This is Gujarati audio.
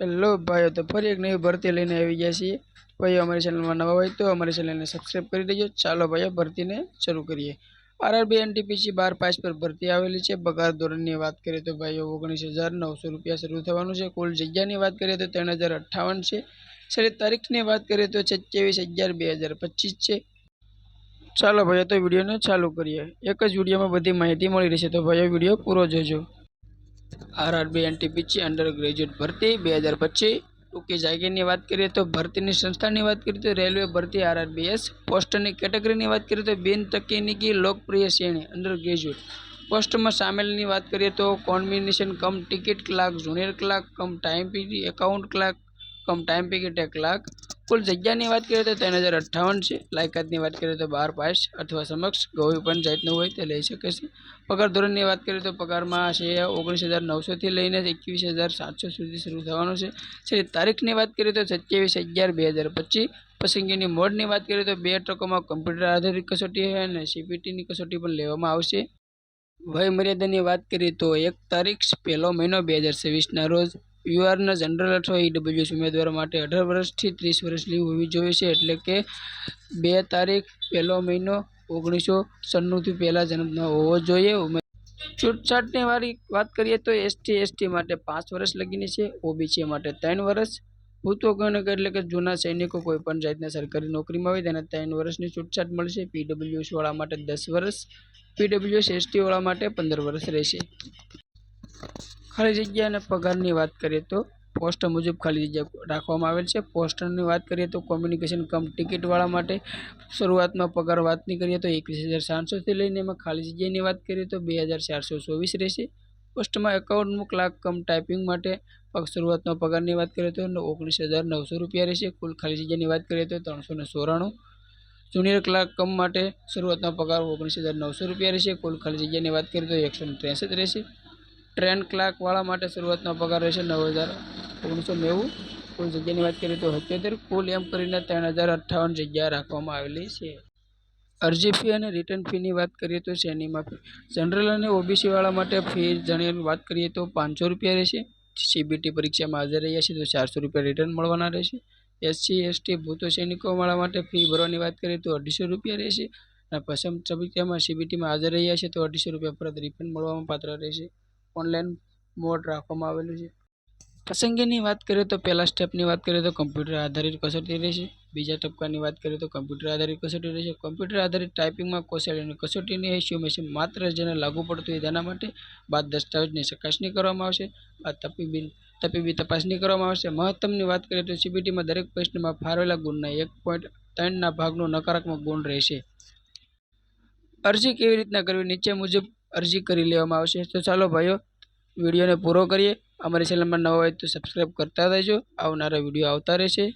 હેલો ભાઈઓ, તો ફરી એક નવી ભરતી લઈને આવી ગયા છીએ. ભાઈઓ, અમારી ચેનલમાં નવા હોય તો અમારી ચેનલને સબસ્ક્રાઈબ કરી દેજો. ચાલો ભાઈઓ, ભરતીને શરૂ કરીએ. આરઆરબી એનટીપીસી બાર પાસ પર ભરતી આવેલી છે. પગાર ધોરણની વાત કરીએ તો ભાઈઓ, ઓગણીસ હજાર નવસો રૂપિયા શરૂ થવાનું છે. કુલ જગ્યાની વાત કરીએ તો ત્રણ હજાર અઠ્ઠાવન છે. છેલ્લી તારીખની વાત કરીએ તો સત્યાવીસ અગિયાર બે હજાર પચીસ છે. ચાલો ભાઈઓ, તો વિડીયોને ચાલુ કરીએ. એક જ વિડીયોમાં બધી માહિતી મળી રહેશે. તો ભાઈઓ, વીડિયો પૂરો જોજો. આરઆરબી એનટીપીસી અંડર ગ્રેજ્યુએટ ભરતી બે હજાર પચીસ. ટૂંકી જાગીરની વાત કરીએ તો ભરતીની સંસ્થાની વાત કરીએ તો રેલવે ભરતી, આરઆરબીએસ. પોસ્ટની કેટેગરીની વાત કરીએ તો બિન તકનીકી લોકપ્રિય શ્રેણી અંડર ગ્રેજ્યુએટ પોસ્ટમાં સામેલની વાત કરીએ તો combination cum ticket clerk junior clerk cum time પી એકાઉન્ટ ક્લાર્ક કમ ટાઈમ પીકેટ ક્લાર્ક કુલ જગ્યાની વાત કરીએ તો ત્રણ હજાર અઠ્ઠાવન છે. લાયકાતની વાત કરીએ તો બાર પાસ અથવા સમક્ષ ગૌરી પંચાયતનું હોય તે લઈ શકે છે. પગાર ધોરણની વાત કરીએ તો પગારમાં છે ઓગણીસ હજાર નવસોથી લઈને એકવીસ હજાર સાતસો સુધી શરૂ થવાનું છે. છેલ્લી તારીખની વાત કરીએ તો સત્યાવીસ અગિયાર બે હજાર પચીસ. પસંદગીની મોડની વાત કરીએ તો બે ટ્રકોમાં કમ્પ્યુટર આધારિત કસોટી અને સીપીટીની કસોટી પણ લેવામાં આવશે. વય મર્યાદાની વાત કરીએ તો એક તારીખ પહેલો મહિનો બે હજાર છવ્વીસના રોજ. યુઆરના જનરલ અથવા ઈડબ્લ્યુએસ ઉમેદવારો માટે અઢાર વર્ષથી ત્રીસ વર્ષની હોવી જોઈએ છે એટલે કે બે તારીખ પહેલો મહિનો ઓગણીસો સન્નુંથી પહેલાં જન્મનો હોવો જોઈએ. ઉમે છૂટછાટની વારી વાત કરીએ તો એસટી એસટી માટે પાંચ વર્ષ લગીની છે, ઓબીસી માટે ત્રણ વર્ષ. સૈનિકો એટલે કે જૂના સૈનિકો કોઈ પણ જાતના સરકારી નોકરીમાં હોય તેને ત્રણ વર્ષની છૂટછાટ મળશે. પીડબ્લ્યુએસ વાળા માટે દસ વર્ષ પીડબ્લ્યુએસ એસટી વાળા માટે પંદર વર્ષ રહેશે. ખાલી જગ્યા અને પગારની વાત કરીએ તો પોસ્ટ મુજબ ખાલી જગ્યા રાખવામાં આવેલ છે. પોસ્ટની વાત કરીએ તો કોમ્યુનિકેશન કમ ટિકિટવાળા માટે શરૂઆતમાં પગાર વાતની કરીએ તો એકવીસ હજાર સાતસોથી લઈને એમાં ખાલી જગ્યાની વાત કરીએ તો બે હજાર ચારસો ચોવીસ રહેશે. પોસ્ટમાં એકાઉન્ટનું ક્લાર્ક કમ ટાઈપિંગ માટે શરૂઆતનો પગારની વાત કરીએ તો ઓગણીસ હજાર નવસો રૂપિયા રહેશે. કુલ ખાલી જગ્યાની વાત કરીએ તો ત્રણસો ને ચોરાણું. જુનિયર ક્લાર્ક કમ માટે શરૂઆતનો પગાર ઓગણીસ હજાર નવસો રૂપિયા રહેશે. કુલ ખાલી જગ્યાની વાત કરીએ તો એકસો ત્રેસઠ રહેશે. ટ્રેન ક્લાર્કવાળા માટે શરૂઆતનો પગાર રહેશે નવ હજાર. ઓગણીસો નેવું. કુલ જગ્યાની વાત કરીએ તો સત્યોતેર. કુલ એમ કરીને ત્રણ હજાર અઠ્ઠાવન જગ્યા રાખવામાં આવેલી છે. અરજી ફી અને રિટર્ન ફીની વાત કરીએ તો શ્રેણીમાં ફી. જનરલ અને ઓબીસીવાળા માટે ફી જણી વાત કરીએ તો પાંચસો રૂપિયા રહેશે. સીબીટી પરીક્ષામાં હાજર રહ્યા છે તો ચારસો રૂપિયા રિટર્ન મળવાના રહેશે. એસસી એસટી ભૂતો સૈનિકોવાળા માટે ફી ભરવાની વાત કરીએ તો અઢીસો રૂપિયા રહેશે. અને પસંદ તબક્કામાં સીબીટીમાં હાજર રહ્યા છે તો અઢીસો રૂપિયા પરત રિફંડ મળવામાં પાત્ર રહેશે. ઓનલાઈન મોડ રાખવામાં આવેલું છે. પસંદગીની વાત કરીએ તો પહેલા સ્ટેપની વાત કરીએ તો કમ્પ્યુટર આધારિત કસોટી રહેશે. બીજા ટપકાની વાત કરીએ તો કમ્પ્યુટર આધારિત કસોટી રહેશે. કમ્પ્યુટર આધારિત ટાઈપિંગમાં કૌશલ્યની કસોટીની એસ્યુમેશન માત્ર જેને લાગુ પડતું હોય તેના માટે બાદ દસ્તાવેજની ચકાસણી કરવામાં આવશે. બાદ તપીબી તપીબી તપાસણી કરવામાં આવશે. મહત્તમની વાત કરીએ તો સીબીટીમાં દરેક પ્રશ્નમાં ફાળવેલા ગુણના એક પોઈન્ટ ત્રણના ભાગનો નકારાત્મક ગુણ રહેશે. અરજી કેવી રીતના કરવી? નીચે મુજબ અરજી કરી લેવામાં આવશે. તો ચાલો ભાઈઓ, વિડીયોને પૂરો કરીએ. અમારી ચેનલમાં નવા હોય તો સબસ્ક્રાઈબ કરતા રહેજો. આવનારા વીડિયો આવતા રહેશે.